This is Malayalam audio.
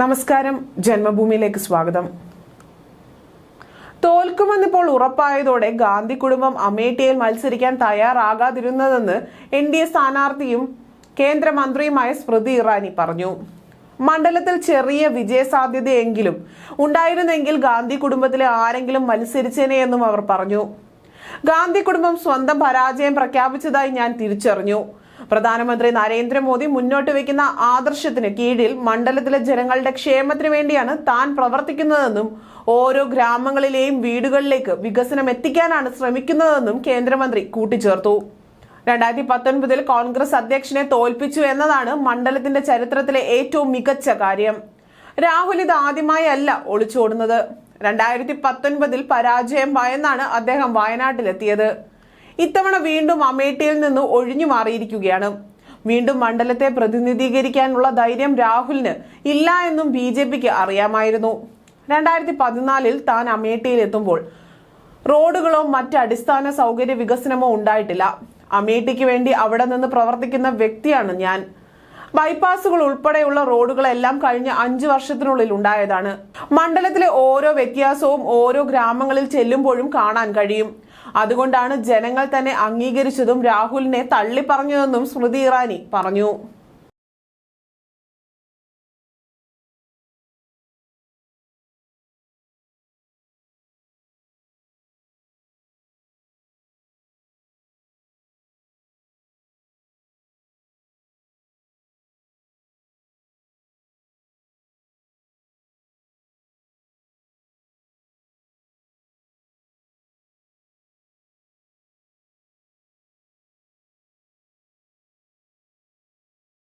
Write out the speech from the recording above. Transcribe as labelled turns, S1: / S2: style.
S1: നമസ്കാരം. ജന്മഭൂമിയിലേക്ക് സ്വാഗതം. തോൽക്കുമെന്നിപ്പോൾ ഉറപ്പായതോടെ ഗാന്ധി കുടുംബം അമേഠിയിൽ മത്സരിക്കാൻ തയ്യാറാകാതിരുന്നതെന്ന് എൻ ഡി എ സ്ഥാനാർത്ഥിയും കേന്ദ്രമന്ത്രിയുമായ സ്മൃതി ഇറാനി പറഞ്ഞു. മണ്ഡലത്തിൽ ചെറിയ വിജയസാധ്യതയെങ്കിലും ഉണ്ടായിരുന്നെങ്കിൽ ഗാന്ധി കുടുംബത്തിലെ ആരെങ്കിലും മത്സരിച്ചേനെ എന്നും അവർ പറഞ്ഞു. ഗാന്ധി കുടുംബം സ്വന്തം പരാജയം പ്രഖ്യാപിച്ചതായി ഞാൻ തിരിച്ചറിഞ്ഞു. പ്രധാനമന്ത്രി നരേന്ദ്രമോദി മുന്നോട്ട് വയ്ക്കുന്ന ആദർശത്തിന് കീഴിൽ മണ്ഡലത്തിലെ ജനങ്ങളുടെ ക്ഷേമത്തിന് വേണ്ടിയാണ് താൻ പ്രവർത്തിക്കുന്നതെന്നും ഓരോ ഗ്രാമങ്ങളിലെയും വീടുകളിലേക്ക് വികസനം എത്തിക്കാനാണ് ശ്രമിക്കുന്നതെന്നും കേന്ദ്രമന്ത്രി കൂട്ടിച്ചേർത്തു. രണ്ടായിരത്തി പത്തൊൻപതിൽ കോൺഗ്രസ് അധ്യക്ഷനെ തോൽപ്പിച്ചു എന്നതാണ് മണ്ഡലത്തിന്റെ ചരിത്രത്തിലെ ഏറ്റവും മികച്ച കാര്യം. രാഹുൽ ഇത് ആദ്യമായി അല്ല ഒളിച്ചോടുന്നത്. രണ്ടായിരത്തി പത്തൊൻപതിൽ പരാജയം ഭയന്നാണ് അദ്ദേഹം വയനാട്ടിലെത്തിയത്. ഇത്തവണ വീണ്ടും അമേഠിയിൽ നിന്ന് ഒഴിഞ്ഞു മാറിയിരിക്കുകയാണ്. വീണ്ടും മണ്ഡലത്തെ പ്രതിനിധീകരിക്കാനുള്ള ധൈര്യം രാഹുലിന് ഇല്ല എന്നും ബി ജെ പിക്ക് അറിയാമായിരുന്നു. രണ്ടായിരത്തി പതിനാലിൽ താൻ അമേഠിയിൽ എത്തുമ്പോൾ റോഡുകളോ മറ്റ് അടിസ്ഥാന സൗകര്യ വികസനമോ ഉണ്ടായിട്ടില്ല. അമേഠിക്ക് വേണ്ടി അവിടെ നിന്ന് പ്രവർത്തിക്കുന്ന വ്യക്തിയാണ് ഞാൻ. ബൈപ്പാസുകൾ ഉൾപ്പെടെയുള്ള റോഡുകളെല്ലാം കഴിഞ്ഞ അഞ്ചു വർഷത്തിനുള്ളിൽ ഉണ്ടായതാണ്. മണ്ഡലത്തിലെ ഓരോ വ്യത്യാസവും ഓരോ ഗ്രാമങ്ങളിൽ ചെല്ലുമ്പോഴും കാണാൻ കഴിയും. അതുകൊണ്ടാണ് ജനങ്ങൾ തന്നെ അംഗീകരിച്ചതും രാഹുലിനെ തള്ളിപ്പറഞ്ഞതെന്നും സ്മൃതി ഇറാനി പറഞ്ഞു.